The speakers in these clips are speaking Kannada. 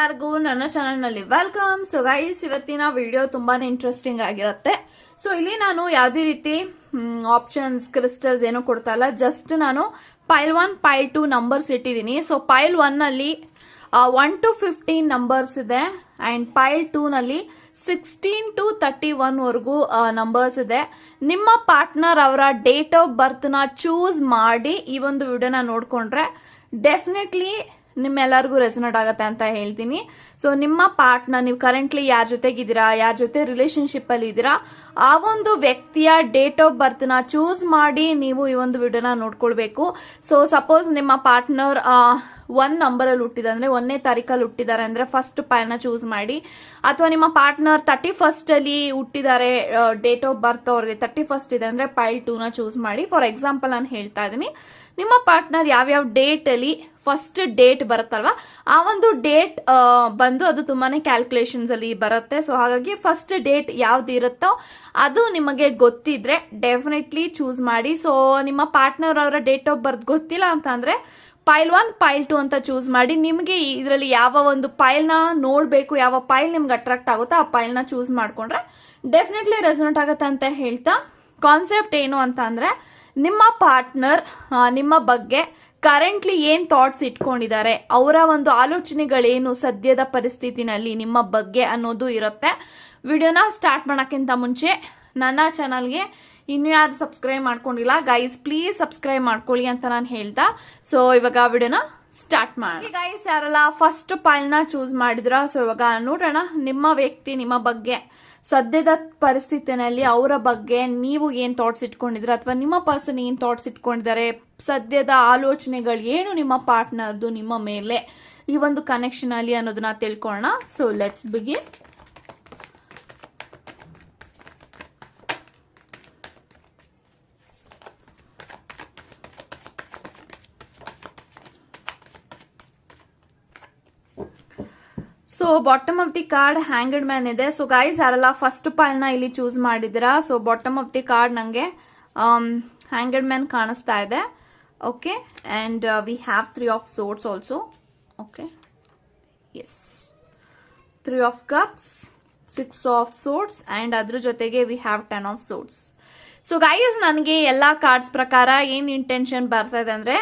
ಎಲ್ಲರಿಗೂ ನನ್ನ ಚಾನಲ್ನಲ್ಲಿ ವೆಲ್ಕಮ್ ಸೊ ಗೈಸ್ ಇವತ್ತಿನ ವಿಡಿಯೋ ತುಂಬಾನೇ ಇಂಟ್ರೆಸ್ಟಿಂಗ್ ಆಗಿರುತ್ತೆ. ಸೊ ಇಲ್ಲಿ ನಾನು ಯಾವುದೇ ರೀತಿ ಆಪ್ಷನ್ಸ್ ಕ್ರಿಸ್ಟಲ್ಸ್ ಏನೂ ಕೊಡ್ತಾ ಇಲ್ಲ. ಜಸ್ಟ್ ನಾನು pile one pile two numbers ಇಟ್ಟಿದ್ದೀನಿ. ಸೊ ಪೈಲ್ ಒನ್ನಲ್ಲಿ ಒನ್ ಟು ಫಿಫ್ಟೀನ್ ನಂಬರ್ಸ್ ಇದೆ. ಅಂಡ್ ಪೈಲ್ ಟೂ ನಲ್ಲಿ ಸಿಕ್ಸ್ಟೀನ್ ಟು ತರ್ಟಿ ಒನ್ ವರೆಗೂ ನಂಬರ್ಸ್ ಇದೆ. ನಿಮ್ಮ ಪಾರ್ಟ್ನರ್ ಅವರ ಡೇಟ್ ಆಫ್ ಬರ್ತ್ನ ಚೂಸ್ ಮಾಡಿ ಈ ಒಂದು ವಿಡಿಯೋನ ನೋಡ್ಕೊಂಡ್ರೆ ಡೆಫಿನೆಟ್ಲಿ ನಿಮ್ಮೆಲ್ಲರಿಗೂ ರೆಸನೇಟ್ ಆಗತ್ತೆ ಅಂತ ಹೇಳ್ತೀನಿ. ಸೊ ನಿಮ್ಮ ಪಾರ್ಟ್ನ ನೀವು ಕರೆಂಟ್ಲಿ ಯಾರ ಜೊತೆಗಿದ್ದೀರಾ, ಯಾರ ಜೊತೆ ರಿಲೇಶನ್ಶಿಪ್ ಅಲ್ಲಿ ಇದ್ದೀರಾ, ಆ ಒಂದು ವ್ಯಕ್ತಿಯ ಡೇಟ್ ಆಫ್ ಬರ್ತ್ನ ಚೂಸ್ ಮಾಡಿ ನೀವು ಈ ಒಂದು ವಿಡಿಯೋನ ನೋಡ್ಕೊಳ್ಬೇಕು. ಸೊ ಸಪೋಸ್ ನಿಮ್ಮ ಪಾರ್ಟ್ನರ್ ಒನ್ ನಂಬರ್ ಅಲ್ಲಿ ಹುಟ್ಟಿದ್ರೆ ಅಂದ್ರೆ, ಒಂದನೇ ತಾರೀಕಲ್ಲಿ ಹುಟ್ಟಿದ್ದಾರೆ ಅಂದ್ರೆ ಫಸ್ಟ್ನ ಚೂಸ್ ಮಾಡಿ. ಅಥವಾ ನಿಮ್ಮ ಪಾರ್ಟ್ನರ್ ತರ್ಟಿ ಫಸ್ಟ್ ಅಲ್ಲಿ ಹುಟ್ಟಿದ್ದಾರೆ ಡೇಟ್ ಆಫ್ ಬರ್ತ್ ಅವ್ರಿಗೆ ತರ್ಟಿ ಫಸ್ಟ್ ಇದೆ ಅಂದ್ರೆ ಪೈಲ್ ಟೂನ ಚೂಸ್ ಮಾಡಿ. ಫಾರ್ ಎಕ್ಸಾಂಪಲ್ ನಾನು ಹೇಳ್ತಾ ಇದ್ದೀನಿ. ನಿಮ್ಮ ಪಾರ್ಟ್ನರ್ ಯಾವ್ಯಾವ ಡೇಟ್ ಅಲ್ಲಿ ಫಸ್ಟ್ ಡೇಟ್ ಬರುತ್ತಲ್ವಾ? ಆ ಒಂದು ಡೇಟ್ ಬಂದು ಅದು ತುಂಬಾನೇ ಕ್ಯಾಲ್ಕುಲೇಷನ್ಸ್ ಅಲ್ಲಿ ಬರುತ್ತೆ. ಸೊ ಹಾಗಾಗಿ ಫಸ್ಟ್ ಡೇಟ್ ಯಾವ್ದು ಇರುತ್ತೋ ಅದು ನಿಮಗೆ ಗೊತ್ತಿದ್ರೆ ಡೆಫಿನೆಟ್ಲಿ ಚೂಸ್ ಮಾಡಿ. ಸೊ ನಿಮ್ಮ ಪಾರ್ಟ್ನರ್ ಅವರ ಡೇಟ್ ಆಫ್ ಬರ್ತ್ ಗೊತ್ತಿಲ್ಲ ಅಂತ ಅಂದ್ರೆ ಪೈಲ್ ಒನ್ ಪೈಲ್ ಟು ಅಂತ ಚೂಸ್ ಮಾಡಿ. ನಿಮಗೆ ಇದರಲ್ಲಿ ಯಾವ ಒಂದು ಪೈಲ್ನ ನೋಡಬೇಕು, ಯಾವ ಪೈಲ್ ನಿಮ್ಗೆ ಅಟ್ರಾಕ್ಟ್ ಆಗುತ್ತೋ ಆ ಪೈಲ್ನ ಚೂಸ್ ಮಾಡ್ಕೊಂಡ್ರೆ ಡೆಫಿನೆಟ್ಲಿ ರೆಸೋನೆಟ್ ಆಗುತ್ತೆ ಅಂತ ಹೇಳ್ತಾ ಕಾನ್ಸೆಪ್ಟ್ ಏನು ಅಂತ ಅಂದ್ರೆ ನಿಮ್ಮ ಪಾರ್ಟ್ನರ್ ನಿಮ್ಮ ಬಗ್ಗೆ ಕರೆಂಟ್ಲಿ ಏನ್ ಥಾಟ್ಸ್ ಇಟ್ಕೊಂಡಿದ್ದಾರೆ? ಅವರ ಒಂದು ಆಲೋಚನೆಗಳೇನು ಸದ್ಯದ ಪರಿಸ್ಥಿತಿನಲ್ಲಿ ನಿಮ್ಮ ಬಗ್ಗೆ ಅನ್ನೋದು ಇರುತ್ತೆ. ವಿಡಿಯೋನ ಸ್ಟಾರ್ಟ್ ಮಾಡೋಕ್ಕಿಂತ ಮುಂಚೆ ನನ್ನ ಚಾನಲ್ಗೆ ಇನ್ನೂ ಯಾರು ಸಬ್ಸ್ಕ್ರೈಬ್ ಮಾಡ್ಕೊಂಡಿಲ್ಲ ಗೈಸ್ ಪ್ಲೀಸ್ ಸಬ್ಸ್ಕ್ರೈಬ್ ಮಾಡ್ಕೊಳ್ಳಿ ಅಂತ ನಾನು ಹೇಳ್ತಾ. ಸೊ ಇವಾಗ ವಿಡಿಯೋನ ಸ್ಟಾರ್ಟ್ ಮಾಡಿ ಗೈಸ್ ಯಾರಲ್ಲ ಫಸ್ಟ್ನ ಚೂಸ್ ಮಾಡಿದ್ರ? ಸೊ ಇವಾಗ ನೋಡೋಣ ನಿಮ್ಮ ವ್ಯಕ್ತಿ, ನಿಮ್ಮ ಬಗ್ಗೆ. ಸದ್ಯದ ಪರಿಸ್ಥಿತಿನಲ್ಲಿ ಅವರ ಬಗ್ಗೆ ನೀವು ಏನ್ ಥಾಟ್ಸ್ ಇಟ್ಕೊಂಡಿದ್ರೆ ಅಥವಾ ನಿಮ್ಮ ಪರ್ಸನ್ ಏನ್ ಥಾಟ್ಸ್ ಇಟ್ಕೊಂಡಿದ್ದಾರೆ? ಸದ್ಯದ ಆಲೋಚನೆಗಳು ಏನು ನಿಮ್ಮ ಪಾರ್ಟ್ನರ್ದು ನಿಮ್ಮ ಮೇಲೆ ಈ ಒಂದು ಕನೆಕ್ಷನ್ ಅಲ್ಲಿ ಅನ್ನೋದನ್ನ ತಿಳ್ಕೊಳ್ಳೋಣ. So let's begin so bottom of the card hanged man ಇದೆ. ಸೊ ಗೈಸ್ ಯಾರೆಲ್ಲ ಫಸ್ಟ್ನ ಇಲ್ಲಿ choose ಮಾಡಿದಿರಾ so bottom of the card ನಂಗೆ ಹ್ಯಾಂಗಡ್ ಮ್ಯಾನ್ ಕಾಣಿಸ್ತಾ ಇದೆ. Okay and we have three of swords also okay yes three of cups six of swords and ಅದ್ರ ಜೊತೆಗೆ we have ten of swords so guys ನನಗೆ ಎಲ್ಲಾ ಕಾರ್ಡ್ಸ್ ಪ್ರಕಾರ ಏನು ಇಂಟೆನ್ಷನ್ ಬರ್ತಾ ಇದೆ ಅಂದ್ರೆ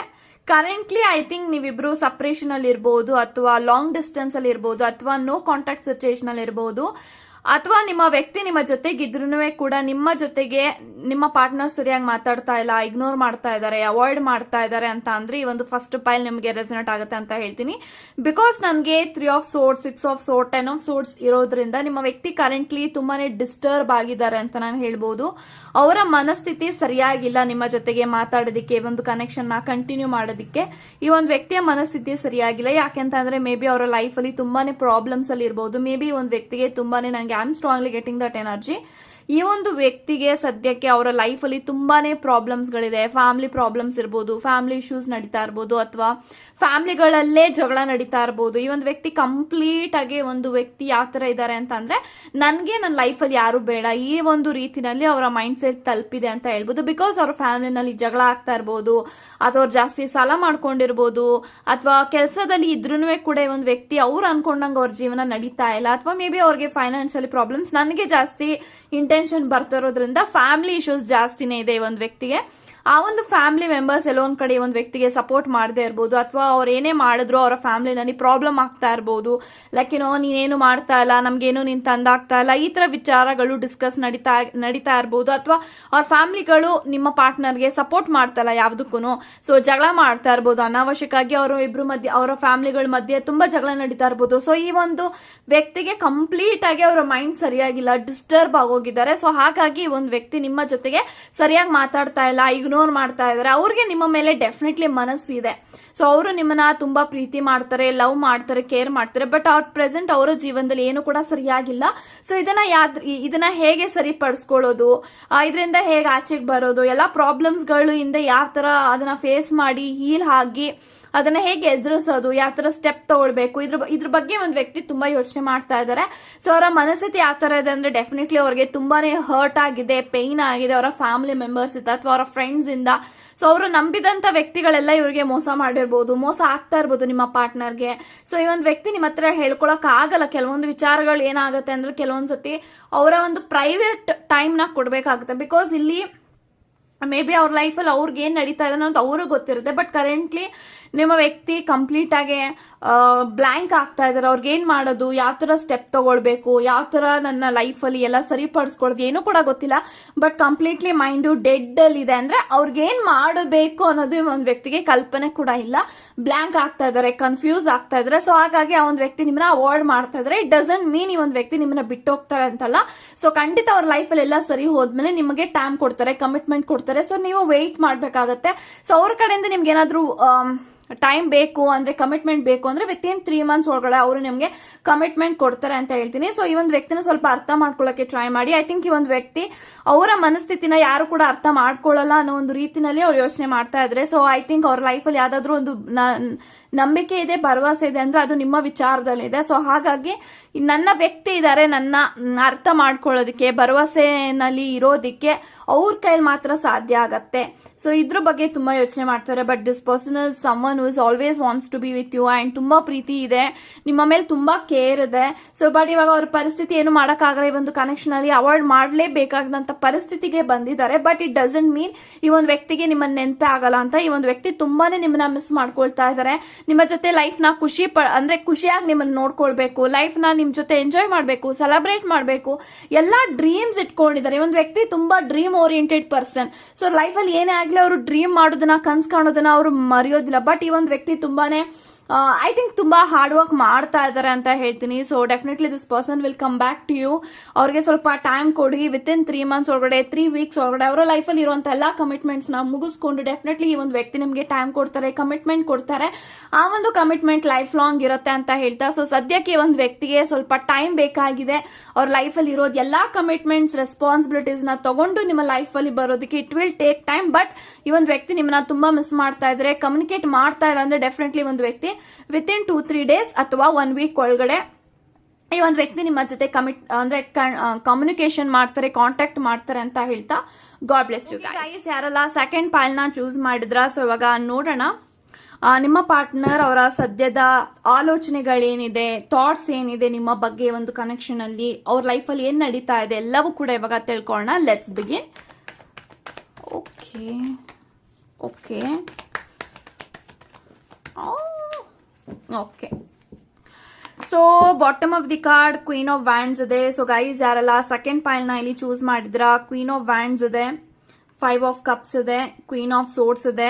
ಕರೆಂಟ್ಲಿ ಐ ಥಿಂಕ್ ನೀವಿಬ್ರು ಸಪ್ರೇಷನ್ ಅಲ್ಲಿ ಇರ್ಬೋದು ಅಥವಾ ಲಾಂಗ್ ಡಿಸ್ಟೆನ್ಸ್ ಅಲ್ಲಿ ಇರ್ಬೋದು ಅಥವಾ ನೋ ಕಾಂಟ್ಯಾಕ್ಟ್ ಸಿಚುಯೇಷನ್ ಅಲ್ಲಿ ಇರ್ಬೋದು ಅಥವಾ ನಿಮ್ಮ ವ್ಯಕ್ತಿ ನಿಮ್ಮ ಜೊತೆಗಿದ್ರು ಕೂಡ ನಿಮ್ಮ ಜೊತೆಗೆ ನಿಮ್ಮ ಪಾರ್ಟ್ನರ್ ಸರಿಯಾಗಿ ಮಾತಾಡ್ತಾ ಇಲ್ಲ ಇಗ್ನೋರ್ ಮಾಡ್ತಾ ಇದ್ದಾರೆ ಅವಾಯ್ಡ್ ಮಾಡ್ತಾ ಇದ್ದಾರೆ ಅಂತ ಅಂದ್ರೆ ಈ ಒಂದು ಫಸ್ಟ್ ಪೈಲ್ ನಿಮಗೆ ರೆಸನೇಟ್ ಆಗುತ್ತೆ ಅಂತ ಹೇಳ್ತೀನಿ. ಬಿಕಾಸ್ ನನಗೆ three of swords six of swords ten of swords ಇರೋದ್ರಿಂದ ನಿಮ್ಮ ವ್ಯಕ್ತಿ ಕರೆಂಟ್ಲಿ ತುಂಬಾನೇ ಡಿಸ್ಟರ್ಬ್ ಆಗಿದ್ದಾರೆ ಅಂತ ನಾನು ಹೇಳ್ಬೋದು. ಅವರ ಮನಸ್ಥಿತಿ ಸರಿಯಾಗಿಲ್ಲ ನಿಮ್ಮ ಜೊತೆಗೆ ಮಾತಾಡೋದಕ್ಕೆ ಒಂದು ಕನೆಕ್ಷನ್ನ ಕಂಟಿನ್ಯೂ ಮಾಡೋದಕ್ಕೆ. ಈ ಒಂದು ವ್ಯಕ್ತಿಯ ಮನಸ್ಥಿತಿ ಸರಿಯಾಗಿಲ್ಲ. ಯಾಕೆಂತಂದ್ರೆ ಮೇ ಬಿ ಅವರ ಲೈಫ್ ಅಲ್ಲಿ ತುಂಬಾನೇ ಪ್ರಾಬ್ಲಮ್ಸ್ ಅಲ್ಲಿ ಇರಬಹುದು ಮೇ ಬಿ ಒಂದು ವ್ಯಕ್ತಿಗೆ ತುಂಬಾನೇ ನನಗೆ I am strongly getting that energy ಈ ಒಂದು ವ್ಯಕ್ತಿಗೆ ಸದ್ಯಕ್ಕೆ ಅವರ ಲೈಫ್ ಅಲ್ಲಿ ತುಂಬಾನೇ ಪ್ರಾಬ್ಲಮ್ಸ್ ಗಳಿದೆ. ಫ್ಯಾಮಿಲಿ ಪ್ರಾಬ್ಲಮ್ಸ್ ಇರ್ಬೋದು ಫ್ಯಾಮಿಲಿ ಇಶ್ಯೂಸ್ ನಡೀತಾ ಇರ್ಬೋದು, ಅಥವಾ ಫ್ಯಾಮಿಲಿಗಳಲ್ಲೇ ಜಗಳ ನಡೀತಾ ಇರ್ಬೋದು. ಈ ಒಂದು ವ್ಯಕ್ತಿ ಕಂಪ್ಲೀಟ್ ಆಗಿ ಒಂದು ವ್ಯಕ್ತಿ ಯಾವ ತರ ಇದ್ದಾರೆ ಅಂತ ಅಂದ್ರೆ ನನ್ಗೆ ನನ್ನ ಲೈಫಲ್ಲಿ ಯಾರು ಬೇಡ. ಈ ಒಂದು ರೀತಿನಲ್ಲಿ ಅವರ ಮೈಂಡ್ ಸೆಟ್ ತಲುಪಿದೆ ಅಂತ ಹೇಳ್ಬೋದು. ಬಿಕಾಸ್ ಅವ್ರ ಫ್ಯಾಮಿಲಿನಲ್ಲಿ ಜಗಳ ಆಗ್ತಾ ಇರ್ಬೋದು, ಅಥವಾ ಅವ್ರು ಜಾಸ್ತಿ ಸಾಲ ಮಾಡ್ಕೊಂಡಿರ್ಬೋದು, ಅಥವಾ ಕೆಲಸದಲ್ಲಿ ಇದ್ರೂ ಕೂಡ ಒಂದು ವ್ಯಕ್ತಿ ಅವ್ರು ಅನ್ಕೊಂಡಂಗ ಅವ್ರ ಜೀವನ ನಡೀತಾ ಇಲ್ಲ, ಅಥವಾ ಮೇ ಬಿ ಅವ್ರಿಗೆ ಫೈನಾನ್ಷಿಯಲಿ ಪ್ರಾಬ್ಲಮ್ಸ್ ನನಗೆ ಜಾಸ್ತಿ ಇಂಟೆನ್ಷನ್ ಬರ್ತಿರೋದ್ರಿಂದ ಫ್ಯಾಮಿಲಿ ಇಶ್ಯೂಸ್ ಜಾಸ್ತಿನೇ ಇದೆ ಈ ಒಂದು ವ್ಯಕ್ತಿಗೆ. ಆ ಒಂದು ಫ್ಯಾಮಿಲಿ ಮೆಂಬರ್ಸ್ ಎಲ್ಲೋ ಒಂದ್ ಕಡೆ ಒಂದು ವ್ಯಕ್ತಿಗೆ ಸಪೋರ್ಟ್ ಮಾಡದೇ ಇರ್ಬೋದು, ಅಥವಾ ಅವ್ರು ಏನೇ ಮಾಡಿದ್ರು ಅವರ ಫ್ಯಾಮಿಲಿನಲ್ಲಿ ಪ್ರಾಬ್ಲಮ್ ಆಗ್ತಾ ಇರ್ಬೋದು. ಲೈಕ್ ಏನೋ ನೀನೇನು ಮಾಡ್ತಾ ಇಲ್ಲ, ನಮ್ಗೇನು ನೀನ್ ತಂದಾಗ್ತಾ ಇಲ್ಲ, ಈ ತರ ವಿಚಾರಗಳು ಡಿಸ್ಕಸ್ ನಡೀತಾ ನಡೀತಾ ಇರ್ಬೋದು. ಅಥವಾ ಅವ್ರ ಫ್ಯಾಮಿಲಿಗಳು ನಿಮ್ಮ ಪಾರ್ಟ್ನರ್ಗೆ ಸಪೋರ್ಟ್ ಮಾಡ್ತಾ ಇಲ್ಲ ಯಾವ್ದಕ್ಕೂ ಸೊ ಜಗಳ ಮಾಡ್ತಾ ಇರ್ಬೋದು. ಅನಾವಶ್ಯಕವಾಗಿ ಅವರು ಇಬ್ರು ಮಧ್ಯೆ, ಅವರ ಫ್ಯಾಮಿಲಿಗಳ ಮಧ್ಯೆ ತುಂಬಾ ಜಗಳ ನಡೀತಾ ಇರ್ಬೋದು. ಸೊ ಈ ಒಂದು ವ್ಯಕ್ತಿಗೆ ಕಂಪ್ಲೀಟ್ ಆಗಿ ಅವರ ಮೈಂಡ್ ಸರಿಯಾಗಿಲ್ಲ ಡಿಸ್ಟರ್ಬ್ ಆಗೋಗಿದ್ದಾರೆ. ಸೊ ಹಾಗಾಗಿ ಒಂದು ವ್ಯಕ್ತಿ ನಿಮ್ಮ ಜೊತೆಗೆ ಸರಿಯಾಗಿ ಮಾತಾಡ್ತಾ ಇಲ್ಲ. ಇಗ್ನೋರ್ ಮಾಡ್ತಾ ಇದ್ದಾರೆ. ಅವ್ರಿಗೆ ನಿಮ್ಮ ಮೇಲೆ ಡೆಫಿನೆಟ್ಲಿ ಮನಸ್ಸಿದೆ ಸೊ ಅವರು ನಿಮ್ಮನ್ನ ತುಂಬಾ ಪ್ರೀತಿ ಮಾಡ್ತಾರೆ ಲವ್ ಮಾಡ್ತಾರೆ ಕೇರ್ ಮಾಡ್ತಾರೆ ಬಟ್ ಅವ್ರ ಪ್ರೆಸೆಂಟ್ ಅವರ ಜೀವನದಲ್ಲಿ ಏನು ಕೂಡ ಸರಿಯಾಗಿಲ್ಲ. ಸೊ ಇದನ್ನ ಯಾದ್ ಇದನ್ನ ಹೇಗೆ ಸರಿಪಡಿಸ್ಕೊಳ್ಳೋದು? ಇದರಿಂದ ಹೇಗೆ ಆಚೆಗೆ ಬರೋದು? ಎಲ್ಲ ಪ್ರಾಬ್ಲಮ್ಸ್ಗಳು ಇಂದ ಯಾವ ತರ ಅದನ್ನ ಫೇಸ್ ಮಾಡಿ ಹೀಲ್ ಆಗಿ ಅದನ್ನ ಹೇಗೆ ಎದುರಿಸೋದು? ಯಾವ ತರ ಸ್ಟೆಪ್ ತಗೊಳ್ಬೇಕು? ಇದ್ರ ಇದ್ರ ಬಗ್ಗೆ ಒಂದು ವ್ಯಕ್ತಿ ತುಂಬಾ ಯೋಚನೆ ಮಾಡ್ತಾ ಇದ್ದಾರೆ. ಸೊ ಅವರ ಮನಸ್ಥಿತಿ ಯಾವ ತರ ಇದೆ ಅಂದ್ರೆ ಡೆಫಿನೆಟ್ಲಿ ಅವ್ರಿಗೆ ತುಂಬಾನೇ ಹರ್ಟ್ ಆಗಿದೆ ಪೇನ್ ಆಗಿದೆ. ಅವರ ಫ್ಯಾಮಿಲಿ ಮೆಂಬರ್ಸ್ ಇಂದ ಅಥವಾ ಅವರ ಫ್ರೆಂಡ್ಸ್ ಇಂದ. ಸೊ ಅವರು ನಂಬಿದಂತ ವ್ಯಕ್ತಿಗಳೆಲ್ಲ ಇವರಿಗೆ ಮೋಸ ಮಾಡಿರ್ಬೋದು. ಮೋಸ ಆಗ್ತಾ ಇರ್ಬೋದು ನಿಮ್ಮ ಪಾರ್ಟ್ನರ್ಗೆ. ಸೊ ಈ ಒಂದು ವ್ಯಕ್ತಿ ನಿಮ್ಮ ಹತ್ರ ಹೇಳ್ಕೊಳಕ್ ಆಗಲ್ಲ. ಕೆಲವೊಂದು ವಿಚಾರಗಳು ಏನಾಗುತ್ತೆ ಅಂದ್ರೆ ಕೆಲವೊಂದ್ಸತಿ ಅವರ ಒಂದು ಪ್ರೈವೇಟ್ ಟೈಮ್ನ ಕೊಡ್ಬೇಕಾಗುತ್ತೆ. ಬಿಕಾಸ್ ಇಲ್ಲಿ ಮೇ ಬಿ ಅವ್ರ ಲೈಫಲ್ಲಿ ಅವ್ರಿಗೆ ಏನ್ ನಡೀತಾ ಇದೆ ಅಂತ ಅವ್ರಿಗೆ ಗೊತ್ತಿರುತ್ತೆ. ಬಟ್ ಕರೆಂಟ್ಲಿ ನಿಮ್ಮ ವ್ಯಕ್ತಿ ಕಂಪ್ಲೀಟ್ ಆಗಿ ಬ್ಲ್ಯಾಂಕ್ ಆಗ್ತಾ ಇದಾರೆ. ಅವ್ರಿಗೆ ಏನ್ ಮಾಡೋದು? ಯಾವ ತರ ಸ್ಟೆಪ್ ತಗೊಳ್ಬೇಕು? ಯಾವ ತರ ನನ್ನ ಲೈಫಲ್ಲಿ ಎಲ್ಲ ಸರಿಪಡಿಸ್ಕೊಳ್ಳೋದು ಏನೂ ಕೂಡ ಗೊತ್ತಿಲ್ಲ. ಬಟ್ ಕಂಪ್ಲೀಟ್ಲಿ ಮೈಂಡು ಡೆಡ್ ಅಲ್ಲಿ ಇದೆ. ಅಂದ್ರೆ ಅವ್ರಿಗೆ ಏನ್ ಮಾಡಬೇಕು ಅನ್ನೋದು ಒಂದು ವ್ಯಕ್ತಿಗೆ ಕಲ್ಪನೆ ಕೂಡ ಇಲ್ಲ. ಬ್ಲ್ಯಾಂಕ್ ಆಗ್ತಾ ಇದಾರೆ ಕನ್ಫ್ಯೂಸ್ ಆಗ್ತಾ ಇದಾರೆ. ಸೊ ಹಾಗಾಗಿ ಆ ಒಂದು ವ್ಯಕ್ತಿ ನಿಮ್ಮನ್ನ ಅವಾಯ್ಡ್ ಮಾಡ್ತಾ ಇದ್ರೆ. ಇಟ್ ಡಸಂಟ್ ಮೀನ್ ಈ ಒಂದು ವ್ಯಕ್ತಿ ನಿಮ್ಮನ್ನ ಬಿಟ್ಟು ಹೋಗ್ತಾರೆ ಅಂತಲ್ಲ. ಸೊ ಖಂಡಿತ ಅವ್ರ ಅಲ್ಲಿ ಎಲ್ಲ ಸರಿ ಹೋದ್ಮೇಲೆ ನಿಮಗೆ ಟೈಮ್ ಕೊಡ್ತಾರೆ ಕಮಿಟ್ಮೆಂಟ್ ಕೊಡ್ತಾರೆ. ಸೊ ನೀವು ವೆಯ್ಟ್ ಮಾಡ್ಬೇಕಾಗತ್ತೆ. ಸೊ ಅವ್ರ ಕಡೆಯಿಂದ ನಿಮ್ಗೆ ಏನಾದ್ರೂ ಟೈಮ್ ಬೇಕು ಅಂದ್ರೆ ಕಮಿಟ್ಮೆಂಟ್ ಬೇಕು ಅಂದ್ರೆ ವಿತ್ ಇನ್ ತ್ರೀ ಮಂತ್ಸ್ ಒಳಗಡೆ ಅವರು ನಿಮಗೆ ಕಮಿಟ್ಮೆಂಟ್ ಕೊಡ್ತಾರೆ ಅಂತ ಹೇಳ್ತೀನಿ. ಸೊ ಈ ಒಂದು ವ್ಯಕ್ತಿನ ಸ್ವಲ್ಪ ಅರ್ಥ ಮಾಡ್ಕೊಳ್ಳೋಕೆ ಟ್ರೈ ಮಾಡಿ. ಐ ಥಿಂಕ್ ಈ ಒಂದು ವ್ಯಕ್ತಿ ಅವರ ಮನಸ್ಥಿತಿನ ಯಾರು ಕೂಡ ಅರ್ಥ ಮಾಡ್ಕೊಳ್ಳಲ್ಲ ಅನ್ನೋ ಒಂದು ರೀತಿನಲ್ಲಿ ಅವ್ರು ಯೋಚನೆ ಮಾಡ್ತಾ ಇದ್ರೆ. ಸೊ ಐ ಥಿಂಕ್ ಅವ್ರ ಲೈಫಲ್ಲಿ ಯಾವ್ದಾದ್ರು ಒಂದು ನಂಬಿಕೆ ಇದೆ, ಭರವಸೆ ಇದೆ ಅಂದ್ರೆ ಅದು ನಿಮ್ಮ ವಿಚಾರದಲ್ಲಿದೆ. ಸೊ ಹಾಗಾಗಿ ನನ್ನ ವ್ಯಕ್ತಿ ಇದ್ದಾರೆ ನನ್ನ ಅರ್ಥ ಮಾಡ್ಕೊಳ್ಳೋದಕ್ಕೆ, ಭರವಸೆನಲ್ಲಿ ಇರೋದಕ್ಕೆ ಅವ್ರ ಕೈಲಿ ಮಾತ್ರ ಸಾಧ್ಯ ಆಗತ್ತೆ. ಸೊ ಇದ್ರ ಬಗ್ಗೆ ತುಂಬಾ ಯೋಚನೆ ಮಾಡ್ತಾರೆ but this person is someone is always wants to be with you and ತುಂಬಾ ಪ್ರೀತಿ ಇದೆ, ನಿಮ್ಮ ಮೇಲೆ ತುಂಬಾ ಕೇರ್ ಇದೆ. ಸೊ ಬಟ್ ಇವಾಗ ಅವ್ರ ಪರಿಸ್ಥಿತಿ ಏನು ಮಾಡೋಕ್ಕಾಗಲ್ಲ, ಈ ಒಂದು ಕನೆಕ್ಷನ್ ಅಲ್ಲಿ ಅವಾಯ್ಡ್ ಮಾಡಲೇಬೇಕಾದಂತ ಪರಿಸ್ಥಿತಿಗೆ ಬಂದಿದ್ದಾರೆ. ಬಟ್ ಇಟ್ ಡಸಂಟ್ ಮೀನ್ ಈ ಒಂದು ವ್ಯಕ್ತಿಗೆ ನಿಮ್ಮ ನೆನಪೇ ಆಗಲ್ಲ ಅಂತ. ಈ ಒಂದು ವ್ಯಕ್ತಿ ತುಂಬಾನೇ ನಿಮ್ಮನ್ನ ಮಿಸ್ ಮಾಡ್ಕೊಳ್ತಾ ಇದ್ದಾರೆ. ನಿಮ್ಮ ಜೊತೆ ಲೈಫ್ನ ಖುಷಿ ಪ, ಅಂದ್ರೆ ಖುಷಿಯಾಗಿ ನಿಮ್ಮನ್ನ ನೋಡ್ಕೊಳ್ಬೇಕು ಲೈಫ್ ನಿಮ್ಮ ನಿಮ್ ಜೊತೆ ಎಂಜಾಯ್ ಮಾಡಬೇಕು ಸೆಲೆಬ್ರೇಟ್ ಮಾಡಬೇಕು, ಎಲ್ಲಾ ಡ್ರೀಮ್ಸ್ ಇಟ್ಕೊಂಡಿದ್ದಾರೆ. ಈ ಒಂದು ವ್ಯಕ್ತಿ ತುಂಬಾ ಡ್ರೀಮ್ ಓರಿಯೆಂಟೆಡ್ ಪರ್ಸನ್ ಸೊ ಲೈಫಲ್ಲಿ ಏನೇ ಅವರು ಡ್ರೀಮ್ ಮಾಡೋದನ್ನ ಕನ್ಸ್ ಕಾಣೋದನ್ನ ಅವರು ಮರೆಯೋದಿಲ್ಲ. ಬಟ್ ಈ ಒಂದು ವ್ಯಕ್ತಿ ತುಂಬಾನೇ ಐ ಥಿಂಕ್ ತುಂಬಾ ಹಾರ್ಡ್ ವರ್ಕ್ ಮಾಡ್ತಾ ಇದ್ದಾರೆ ಅಂತ ಹೇಳ್ತೀನಿ. So definitely this person will come back to you ಅವ್ರಿಗೆ ಸ್ವಲ್ಪ ಟೈಮ್ ಕೊಡಿ. ವಿತ್ ಇನ್ ತ್ರೀ ಮಂತ್ಸ್ ಒಳಗಡೆ ತ್ರೀ ವೀಕ್ಸ್ ಒಳಗಡೆ, ಅವರ ಲೈಫಲ್ಲಿ ಇರುವಂತ ಎಲ್ಲಾ ಕಮಿಟ್ಮೆಂಟ್ಸ್ನ ಮುಗಿಸ್ಕೊಂಡು ಡೆಫಿನೆಟ್ಲಿ ಈ ಒಂದು ವ್ಯಕ್ತಿ ನಿಮಗೆ ಟೈಮ್ ಕೊಡ್ತಾರೆ ಕಮಿಟ್ಮೆಂಟ್ ಕೊಡ್ತಾರೆ. ಆ ಒಂದು ಕಮಿಟ್ಮೆಂಟ್ ಲೈಫ್ ಲಾಂಗ್ ಇರುತ್ತೆ ಅಂತ ಹೇಳ್ತಾ. ಸೊ ಸದ್ಯಕ್ಕೆ ಈ ಒಂದು ವ್ಯಕ್ತಿಗೆ ಸ್ವಲ್ಪ ಟೈಮ್ ಬೇಕಾಗಿದೆ. ಅವ್ರ ಲೈಫಲ್ಲಿ ಇರೋದು ಎಲ್ಲಾ ಕಮಿಟ್ಮೆಂಟ್ಸ್ ರೆಸ್ಪಾನ್ಸಿಬಿಲಿಟೀಸ್ನ ತಗೊಂಡು ನಿಮ್ಮ ಲೈಫಲ್ಲಿ ಬರೋದಕ್ಕೆ it will take time but ಈ ಒಂದು ವ್ಯಕ್ತಿ ನಿಮ್ಮನ್ನ ತುಂಬಾ ಮಿಸ್ ಮಾಡ್ತಾ ಇದ್ರೆ. ಕಮ್ಯುನಿಕೇಟ್ ಮಾಡ್ತಾ ಇಲ್ಲ ಅಂದ್ರೆ ಡೆಫಿನೆಟ್ಲಿ ಒಂದು ವ್ಯಕ್ತಿ within two three days ಅಥವಾ ಒನ್ ವೀಕ್ ಒಳಗಡೆ ಈ ಒಂದು ವ್ಯಕ್ತಿ ನಿಮ್ಮ ಜೊತೆ ಕಮಿಟ್ ಅಂದ್ರೆ ಕಮ್ಯುನಿಕೇಶನ್ ಮಾಡ್ತಾರೆ ಕಾಂಟ್ಯಾಕ್ಟ್ ಮಾಡ್ತಾರೆ ಅಂತ ಹೇಳ್ತಾ ಗಾಡ್ ಬ್ಲೆಸ್ ಯು ಗೈಸ್ ಯಾರಲ್ಲ ಸೆಕೆಂಡ್ ಪಾಲ್ನ ಚೂಸ್ ಮಾಡಿದ್ರ? ಸೊ ಇವಾಗ ನೋಡೋಣ. ನಿಮ್ಮ ಪಾರ್ಟ್ನರ್ ಅವರ ಸದ್ಯದ ಆಲೋಚನೆಗಳೇನಿದೆ ಥಾಟ್ಸ್ ಏನಿದೆ ನಿಮ್ಮ ಬಗ್ಗೆ ಒಂದು ಕನೆಕ್ಷನ್ ಅಲ್ಲಿ ಅವ್ರ ಲೈಫಲ್ಲಿ ಏನ್ ನಡೀತಾ ಇದೆ ಎಲ್ಲವೂ ಕೂಡ ಇವಾಗ ತಿಳ್ಕೊಳ್ಳೋಣ. Let's begin okay okay okay so bottom of the card queen of wands ಇದೆ ಸೊ ಗೈಸ್ ಯಾರೆಲ್ಲ ಸೆಕೆಂಡ್ ಪೈಲ್ನ ಇಲ್ಲಿ ಚೂಸ್ ಮಾಡಿದ್ರ ಕ್ವೀನ್ ಆಫ್ ವ್ಯಾಂಡ್ಸ್ ಇದೆ ಫೈವ್ ಆಫ್ ಕಪ್ಸ್ ಇದೆ ಕ್ವೀನ್ ಆಫ್ ಸೋಡ್ಸ್ ಇದೆ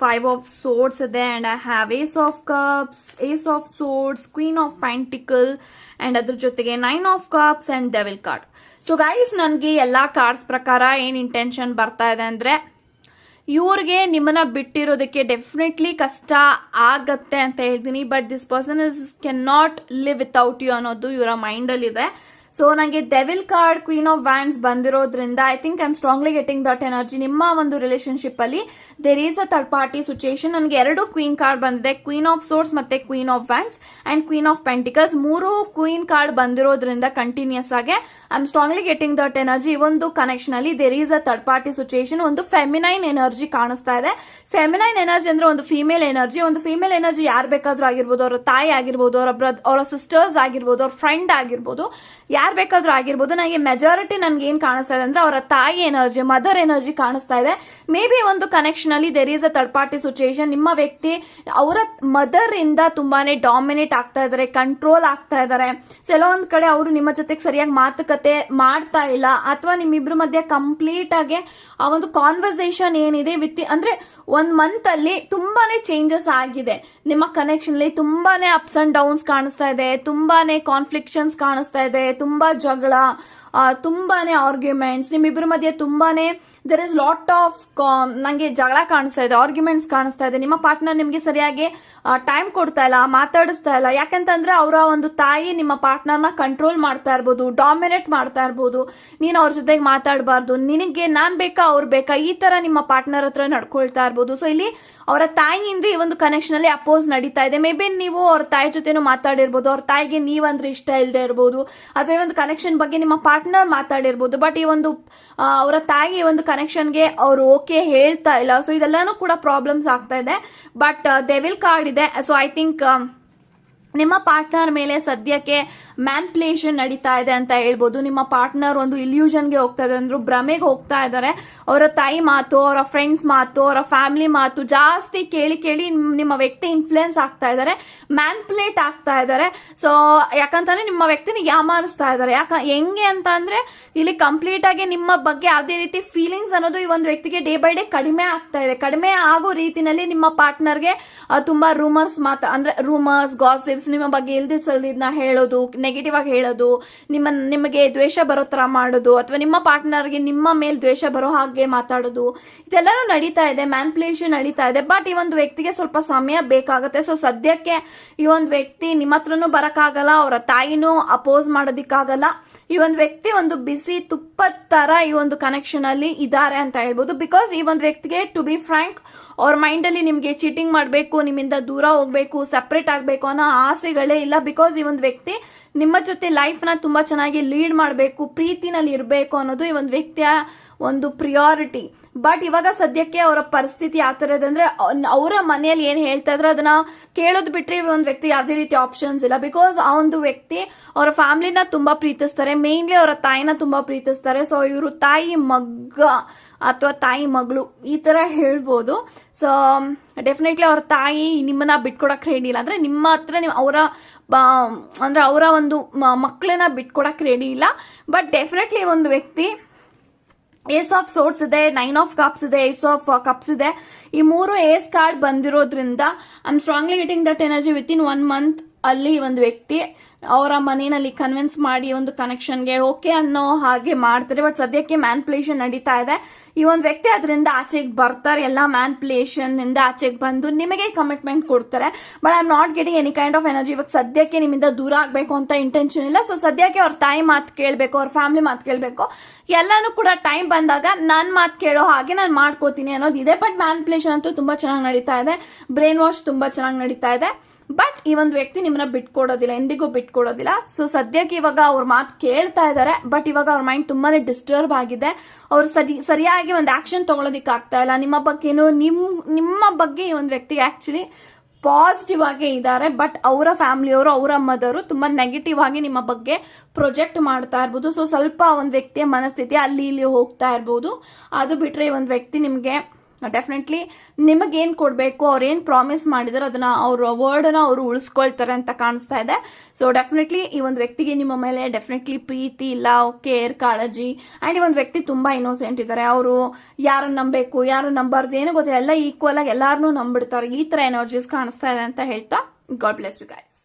ಫೈವ್ ಆಫ್ ಸೋಡ್ಸ್ ಇದೆ and I have ace of cups ace of swords queen of pentacles and ಅದ್ರ ಜೊತೆಗೆ nine of cups and devil card so guys ನನಗೆ ಎಲ್ಲಾ ಕಾರ್ಡ್ಸ್ ಪ್ರಕಾರ ಏನು ಇಂಟೆನ್ಷನ್ ಬರ್ತಾ ಇದೆ ಅಂದ್ರೆ ಇವ್ರಿಗೆ ನಿಮ್ಮನ್ನ ಬಿಟ್ಟಿರೋದಕ್ಕೆ ಡೆಫಿನೆಟ್ಲಿ ಕಷ್ಟ ಆಗತ್ತೆ ಅಂತ ಹೇಳ್ತೀನಿ but this person is can not live without you ಅನ್ನೋದು ಇವರ ಮೈಂಡ್ ಅಲ್ಲಿ ಇದೆ ಸೊ ನನಗೆ devil card queen of wands ಬಂದಿರೋದ್ರಿಂದ I think I am strongly getting that energy ನಿಮ್ಮ ಒಂದು ರಿಲೇಶನ್ಶಿಪ್ ಅಲ್ಲಿ there is a third party situation ನನಗೆ ಎರಡು ಕ್ವೀನ್ ಕಾರ್ಡ್ ಬಂದಿದೆ. ಕ್ವೀನ್ ಆಫ್ ಸೋರ್ಸ್ ಮತ್ತೆ queen of wands and queen of pentacles ಮೂರು ಕ್ವೀನ್ ಕಾರ್ಡ್ ಬಂದಿರೋದ್ರಿಂದ ಕಂಟಿನ್ಯೂಸ್ ಆಗಿ I am strongly getting that energy ಈ ಒಂದು ಕನೆಕ್ಷನ್ ಅಲ್ಲಿ there is a third party situation ಒಂದು ಫೆಮಿನೈನ್ ಎನರ್ಜಿ ಕಾಣಿಸ್ತಾ ಇದೆ. ಫೆಮಿನೈನ್ ಎನರ್ಜಿ ಅಂದ್ರೆ ಒಂದು ಫೀಮೇಲ್ ಎನರ್ಜಿ ಒಂದು ಫೀಮೇಲ್ ಎನರ್ಜಿ ಯಾರು ಬೇಕಾದ್ರೂ ಆಗಿರ್ಬೋದು, ಅವರ ತಾಯಿ ಆಗಿರ್ಬೋದು, ಅವರ ಬ್ರದ್ ಅವರ ಸಿಸ್ಟರ್ಸ್ ಆಗಿರ್ಬೋದು, ಅವ್ರ ಫ್ರೆಂಡ್ ಆಗಿರ್ಬೋದು, ಯಾರು ಬೇಕಾದ್ರೂ ಆಗಿರ್ಬೋದು, ನನಗೆ ಮೆಜಾರಿಟಿ ನನಗೆ ಏನ್ ಕಾಣಿಸ್ತಾ ಇದೆ ಅಂದ್ರೆ ಅವರ ತಾಯಿ ಎನರ್ಜಿ ಮದರ್ ಎನರ್ಜಿ ಕಾಣಿಸ್ತಾ ಇದೆ. ಮೇ ಬಿ ಒಂದು ಕನೆಕ್ಷನ್ ಅಲ್ಲಿ there is a third party situation ನಿಮ್ಮ ವ್ಯಕ್ತಿ, ಅವರ ಮದರ್ ಇಂದ ತುಂಬಾನೇ ಡಾಮಿನೇಟ್ ಆಗ್ತಾ ಇದಾರೆ ಕಂಟ್ರೋಲ್ ಆಗ್ತಾ ಇದಾರೆ. ಕೆಲವೊಂದ್ ಕಡೆ ಅವರು ನಿಮ್ಮ ಜೊತೆಗೆ ಸರಿಯಾಗಿ ಮಾತುಕತೆ ಮಾಡ್ತಾ ಇಲ್ಲ. ಅಥವಾ ನಿಮ್ಮಿಬ್ರ ಮಧ್ಯೆ ಕಂಪ್ಲೀಟ್ ಆಗಿ ಆ ಒಂದು ಕಾನ್ವರ್ಸೇಷನ್ ಏನಿದೆ ವಿತ್ ಅಂದ್ರೆ ಒಂದ್ ಮಂತ್ ಅಲ್ಲಿ ತುಂಬಾನೇ ಚೇಂಜಸ್ ಆಗಿದೆ. ನಿಮ್ಮ ಕನೆಕ್ಷನ್ ಅಲ್ಲಿ ತುಂಬಾನೇ ಅಪ್ಸ್ ಅಂಡ್ ಡೌನ್ಸ್ ಕಾಣಿಸ್ತಾ ಇದೆ, ತುಂಬಾನೇ ಕಾನ್ಫ್ಲಿಕ್ಷನ್ಸ್ ಕಾಣಿಸ್ತಾ ಇದೆ, ತುಂಬಾ ಜಗಳ ತುಂಬಾನೇ ಆರ್ಗ್ಯುಮೆಂಟ್ಸ್ ನಿಮ್ಮಿಬ್ಬರ ಮಧ್ಯೆ ತುಂಬಾನೇ ದರ್ ಇಸ್ ಲಾಟ್ ಆಫ್ ನಂಗೆ ಜಗಳ ಕಾಣಿಸ್ತಾ ಇದೆ ಆರ್ಗ್ಯುಮೆಂಟ್ಸ್ ಕಾಣಿಸ್ತಾ ಇದೆ. ನಿಮ್ಮ ಪಾರ್ಟ್ನರ್ ನಿಮ್ಗೆ ಸರಿಯಾಗಿ ಟೈಮ್ ಕೊಡ್ತಾ ಇಲ್ಲ, ಮಾತಾಡಿಸ್ತಾ ಇಲ್ಲ. ಯಾಕಂತಂದ್ರೆ ಅವರ ಒಂದು ತಾಯಿ ನಿಮ್ಮ ಪಾರ್ಟ್ನರ್ನ ಕಂಟ್ರೋಲ್ ಮಾಡ್ತಾ ಇರ್ಬೋದು ಡಾಮಿನೇಟ್ ಮಾಡ್ತಾ ಇರ್ಬೋದು. ನೀನು ಅವ್ರ ಜೊತೆಗೆ ಮಾತಾಡಬಾರ್ದು. ನಿನಗೆ ನಾನ್ ಬೇಕಾ ಅವ್ರು ಬೇಕಾ? ಈ ತರ ನಿಮ್ಮ ಪಾರ್ಟ್ನರ್ ಹತ್ರ ನಡ್ಕೊಳ್ತಾ ಇರ್ಬೋದು ಸೊ ಇಲ್ಲಿ ಅವರ ತಾಯಿಯಿಂದ ಈ ಒಂದು ಕನೆಕ್ಷನ್ ಅಲ್ಲಿ ಅಪೋಸ್ ನಡೀತಾ ಇದೆ. ಮೇ ಬಿ ನೀವು ಅವ್ರ ತಾಯಿ ಜೊತೆನೂ ಮಾತಾಡಿರ್ಬೋದು. ಅವ್ರ ತಾಯಿಗೆ ನೀವಂದ್ರೆ ಇಷ್ಟ ಇಲ್ಲದೆ ಇರ್ಬೋದು. ಅಥವಾ ಈ ಒಂದು ಕನೆಕ್ಷನ್ ಬಗ್ಗೆ ನಿಮ್ಮ ಪಾರ್ಟ್ನರ್ ಮಾತಾಡಿರ್ಬೋದು. ಬಟ್ ಈ ಒಂದು ಅವರ ತಾಯಿಗೆ ಈ ಒಂದು ಕನೆಕ್ಷನ್ಗೆ ಅವ್ರು ಓಕೆ ಹೇಳ್ತಾ ಇಲ್ಲ. ಸೊ ಇದೆಲ್ಲಾನು ಕೂಡ ಪ್ರಾಬ್ಲಮ್ಸ್ ಆಗ್ತಾ ಇದೆ. ಬಟ್ ಡೆವಿಲ್ ಕಾರ್ಡ್ ಇದೆ. ಸೊ ಐ ಥಿಂಕ್ ನಿಮ್ಮ ಪಾರ್ಟ್ನರ್ ಮೇಲೆ ಸದ್ಯಕ್ಕೆ ಮ್ಯಾನ್ಪ್ಲೇಷನ್ ನಡೀತಾ ಇದೆ ಅಂತ ಹೇಳ್ಬೋದು. ನಿಮ್ಮ ಪಾರ್ಟ್ನರ್ ಒಂದು ಇಲ್ಯೂಷನ್ಗೆ ಹೋಗ್ತಾ ಇದೆ ಅಂದ್ರೆ ಭ್ರಮೆಗೆ ಹೋಗ್ತಾ ಇದ್ದಾರೆ. ಅವರ ತಾಯಿ ಮಾತು, ಅವರ ಫ್ರೆಂಡ್ಸ್ ಮಾತು, ಅವರ ಫ್ಯಾಮಿಲಿ ಮಾತು ಜಾಸ್ತಿ ಕೇಳಿ ಕೇಳಿ ನಿಮ್- ನಿಮ್ಮ ವ್ಯಕ್ತಿ ಇನ್ಫ್ಲುಯೆನ್ಸ್ ಆಗ್ತಾ ಇದ್ದಾರೆ. ಮ್ಯಾನ್ಪ್ಲೇಟ್ ಆಗ್ತಾ ಇದ್ದಾರೆ. ಸೊ ಯಾಕಂತಂದ್ರೆ ನಿಮ್ಮ ವ್ಯಕ್ತಿನ ಯಾಮಾರಿಸ್ತಾ ಇದ್ದಾರೆ. ಯಾಕ, ಹೆಂಗೆ ಅಂತ ಅಂದ್ರೆ ಇಲ್ಲಿ ಕಂಪ್ಲೀಟ್ ಆಗಿ ನಿಮ್ಮ ಬಗ್ಗೆ ಯಾವುದೇ ರೀತಿ ಫೀಲಿಂಗ್ಸ್ ಅನ್ನೋದು ಈ ಒಂದು ವ್ಯಕ್ತಿಗೆ ಡೇ ಬೈ ಡೇ ಕಡಿಮೆ ಆಗ್ತಾ ಇದೆ. ಕಡಿಮೆ ಆಗೋ ರೀತಿನಲ್ಲಿ ನಿಮ್ಮ ಪಾರ್ಟ್ನರ್ಗೆ ತುಂಬಾ ರೂಮರ್ಸ್ ಮಾತ, ಅಂದ್ರೆ ರೂಮರ್ಸ್ ಗಾಸಿಪ್ಸ್ ನಿಮ್ಮ ಬಗ್ಗೆ ಇಲ್ದಿಸಲ್ದಿದ್ನ ಹೇಳೋದು ನೆಗೆಟಿವ್ ಆಗಿ ಹೇಳೋದು, ನಿಮ್ಮ, ನಿಮಗೆ ದ್ವೇಷ ಬರೋ ಥರ ಮಾಡೋದು, ಅಥವಾ ನಿಮ್ಮ ಪಾರ್ಟ್ನರ್ಗೆ ನಿಮ್ಮ ಮೇಲೆ ದ್ವೇಷ ಬರೋ ಹಾಗೆ ಮಾತಾಡೋದು, ಇದೆಲ್ಲನೂ ನಡೀತಾ ಇದೆ ಮ್ಯಾನ್ಪ್ಲೇಷನ್ ನಡೀತಾ ಇದೆ ಬಟ್ ಈ ಒಂದು ವ್ಯಕ್ತಿಗೆ ಸ್ವಲ್ಪ ಸಮಯ ಬೇಕಾಗುತ್ತೆ. ಸೊ ಸದ್ಯಕ್ಕೆ ಈ ಒಂದು ವ್ಯಕ್ತಿ ನಿಮ್ಮ ಹತ್ರನೂ ಬರೋಕ್ಕಾಗಲ್ಲ, ಅವರ ತಾಯಿನೂ ಅಪೋಸ್ ಮಾಡೋದಿಕ್ಕಾಗಲ್ಲ. ಈ ಒಂದು ವ್ಯಕ್ತಿ ಒಂದು ಬಿಸಿ ತುಪ್ಪದ ತರ ಈ ಒಂದು ಕನೆಕ್ಷನ್ ಅಲ್ಲಿ ಇದ್ದಾರೆ ಅಂತ ಹೇಳ್ಬೋದು. ಬಿಕಾಸ್ ಈ ಒಂದು ವ್ಯಕ್ತಿಗೆ ಟು ಬಿ ಫ್ರಾಂಕ್ ಅವ್ರ ಮೈಂಡ್ ಅಲ್ಲಿ ನಿಮ್ಗೆ ಚೀಟಿಂಗ್ ಮಾಡಬೇಕು, ನಿಮ್ಮಿಂದ ದೂರ ಹೋಗ್ಬೇಕು ಸಪ್ರೇಟ್ ಆಗಬೇಕು ಅನ್ನೋ ಆಸೆಗಳೇ ಇಲ್ಲ. ಬಿಕಾಸ್ ಈ ಒಂದು ವ್ಯಕ್ತಿ ನಿಮ್ಮ ಜೊತೆ ಲೈಫ್ನ ತುಂಬಾ ಚೆನ್ನಾಗಿ ಲೀಡ್ ಮಾಡಬೇಕು, ಪ್ರೀತಿನಲ್ಲಿ ಇರಬೇಕು ಅನ್ನೋದು ಈ ಒಂದು ವ್ಯಕ್ತಿಯ ಒಂದು ಪ್ರಿಯಾರಿಟಿ ಬಟ್ ಇವಾಗ ಸದ್ಯಕ್ಕೆ ಅವರ ಪರಿಸ್ಥಿತಿ ಯಾವ ಥರ ಇದೆ ಅಂದ್ರೆ ಅವರ ಮನೆಯಲ್ಲಿ ಏನು ಹೇಳ್ತಾ ಇದ್ರೆ ಅದನ್ನ ಕೇಳೋದು ಬಿಟ್ರೆ ಒಂದು ವ್ಯಕ್ತಿ ಯಾವುದೇ ರೀತಿ ಆಪ್ಷನ್ಸ್ ಇಲ್ಲ. ಬಿಕಾಸ್ ಆ ಒಂದು ವ್ಯಕ್ತಿ ಅವರ ಫ್ಯಾಮಿಲಿನ ತುಂಬಾ ಪ್ರೀತಿಸ್ತಾರೆ. ಮೇನ್ಲಿ ಅವರ ತಾಯಿನ ತುಂಬಾ ಪ್ರೀತಿಸ್ತಾರೆ. ಸೊ ಇವರು ತಾಯಿ, ಮಗ್ಗ ಅಥವಾ ತಾಯಿ, ಮಗಳು, ಈ ತರ ಹೇಳ್ಬೋದು. ಸೊ ಡೆಫಿನೆಟ್ಲಿ ಅವ್ರ ತಾಯಿ ನಿಮ್ಮನ್ನ ಬಿಟ್ಕೊಡಕ್ ರೆಡಿ ಇಲ್ಲ. ಅಂದ್ರೆ ನಿಮ್ಮ ಹತ್ರ ನೀವು ಅವರ ಅಂದ್ರೆ ಅವರ ಒಂದು ಮಕ್ಕಳನ್ನ ಬಿಟ್ಕೊಡಕ್ ರೆಡಿ ಇಲ್ಲ. ಬಟ್ ಡೆಫಿನೆಟ್ಲಿ ಒಂದು ವ್ಯಕ್ತಿ ಏಸ್ ಆಫ್ ಸೋಟ್ಸ್ ಇದೆ ನೈನ್ ಆಫ್ ಕಪ್ಸ್ ಇದೆ ಏಸ್ ಆಫ್ ಕಪ್ಸ್ ಇದೆ. ಈ ಮೂರು ಏಸ್ ಕಾರ್ಡ್ ಬಂದಿರೋದ್ರಿಂದ I am strongly getting that energy within one month ಅಲ್ಲಿ ಒಂದು ವ್ಯಕ್ತಿ ಅವರ ಮನೆಯಲ್ಲಿ ಕನ್ವಿನ್ಸ್ ಮಾಡಿ ಒಂದು ಕನೆಕ್ಷನ್ಗೆ ಓಕೆ ಅನ್ನೋ ಹಾಗೆ ಮಾಡ್ತಾರೆ. ಬಟ್ ಸದ್ಯಕ್ಕೆ ಮ್ಯಾನ್ಪುಲೇಷನ್ ನಡೀತಾ ಇದೆ. ಈ ಒಂದು ವ್ಯಕ್ತಿ ಅದರಿಂದ ಆಚೆಗೆ ಬರ್ತಾರೆ. ಎಲ್ಲ ಮ್ಯಾನ್ಪ್ಲೇಷನ್ ಇಂದ ಆಚೆಗೆ ಬಂದು ನಿಮಗೆ ಕಮಿಟ್ಮೆಂಟ್ ಕೊಡ್ತಾರೆ. But I am not getting any kind of energy ಇವಾಗ ಸದ್ಯಕ್ಕೆ ನಿಮ್ಮಿಂದ ದೂರ ಆಗಬೇಕು ಅಂತ ಇಂಟೆನ್ಷನ್ ಇಲ್ಲ. ಸೊ ಸದ್ಯಕ್ಕೆ ಅವ್ರ ತಾಯಿ ಮಾತು ಕೇಳಬೇಕು, ಅವ್ರ ಫ್ಯಾಮಿಲಿ ಮಾತು ಕೇಳಬೇಕು. ಎಲ್ಲಾನು ಕೂಡ ಟೈಮ್ ಬಂದಾಗ ನನ್ನ ಮಾತು ಕೇಳೋ ಹಾಗೆ ನಾನು ಮಾಡ್ಕೋತೀನಿ ಅನ್ನೋದು ಇದೆ. ಬಟ್ ಮ್ಯಾನ್ಪುಲೇಷನ್ ಅಂತೂ ತುಂಬಾ ಚೆನ್ನಾಗಿ ನಡೀತಾ ಇದೆ. ಬ್ರೈನ್ ವಾಶ್ ತುಂಬಾ ಚೆನ್ನಾಗಿ ನಡೀತಾ ಇದೆ. ಬಟ್ ಈ ಒಂದು ವ್ಯಕ್ತಿ ನಿಮ್ಮನ್ನ ಬಿಟ್ಕೊಡೋದಿಲ್ಲ, ಎಂದಿಗೂ ಬಿಟ್ಕೊಡೋದಿಲ್ಲ. ಸೊ ಸದ್ಯಕ್ಕೆ ಇವಾಗ ಅವ್ರ ಮಾತು ಕೇಳ್ತಾ ಇದ್ದಾರೆ ಬಟ್ ಇವಾಗ ಅವ್ರ ಮೈಂಡ್ ತುಂಬಾನೇ ಡಿಸ್ಟರ್ಬ್ ಆಗಿದೆ. ಅವ್ರು ಸರಿ, ಸರಿಯಾಗಿ ಒಂದು ಆಕ್ಷನ್ ತಗೊಳೋದಿಕ್ ಆಗ್ತಾ ಇಲ್ಲ. ನಿಮ್ಮ ಬಗ್ಗೆನೂ ನಿಮ್, ನಿಮ್ಮ ಬಗ್ಗೆ ಈ ಒಂದು ವ್ಯಕ್ತಿ ಆಕ್ಚುಲಿ ಪಾಸಿಟಿವ್ ಆಗಿ ಇದ್ದಾರೆ ಬಟ್ ಅವರ ಫ್ಯಾಮಿಲಿಯವರು ಅವರ ಮದರು ತುಂಬಾ ನೆಗೆಟಿವ್ ಆಗಿ ನಿಮ್ಮ ಬಗ್ಗೆ ಪ್ರೊಜೆಕ್ಟ್ ಮಾಡ್ತಾ ಇರ್ಬೋದು. ಸೊ ಸ್ವಲ್ಪ ಒಂದು ವ್ಯಕ್ತಿಯ ಮನಸ್ಥಿತಿ ಅಲ್ಲಿ, ಇಲ್ಲಿ ಹೋಗ್ತಾ ಇರ್ಬೋದು. ಅದು ಬಿಟ್ರೆ ಈ ಒಂದು ವ್ಯಕ್ತಿ ನಿಮಗೆ ಡೆಫಿನೆಟ್ಲಿ ನಿಮಗೇನು ಕೊಡಬೇಕು ಅವ್ರು ಏನು ಪ್ರಾಮಿಸ್ ಮಾಡಿದಾರೆ ಅದನ್ನ ಅವ್ರ ವರ್ಡನ್ನ ಅವರು ಉಳಿಸ್ಕೊಳ್ತಾರೆ ಅಂತ ಕಾಣಿಸ್ತಾ ಇದೆ. ಸೊ ಡೆಫಿನೆಟ್ಲಿ ಈ ಒಂದು ವ್ಯಕ್ತಿಗೆ ನಿಮ್ಮ ಮೇಲೆ ಡೆಫಿನೆಟ್ಲಿ ಪ್ರೀತಿ ಲವ್ ಕೇರ್ ಕಾಳಜಿ ಆ್ಯಂಡ್ ಈ ಒಂದು ವ್ಯಕ್ತಿ ತುಂಬಾ ಇನ್ನೋಸೆಂಟ್ ಇದ್ದಾರೆ ಅವರು ಯಾರನ್ನು ನಂಬಬೇಕು ಯಾರು ನಂಬಾರ್ದು, ಏನೂ ಗೊತ್ತಿಲ್ಲ. ಎಲ್ಲ ಈಕ್ವಲ್ ಆಗಿ ಎಲ್ಲರನ್ನೂ ನಂಬಿಡ್ತಾರೆ. ಈ ಥರ ಎನರ್ಜೀಸ್ ಕಾಣಿಸ್ತಾ ಇದೆ ಅಂತ ಹೇಳ್ತಾ ಗಾಡ್ ಬ್ಲೆಸ್ ಯು ಗೈಸ್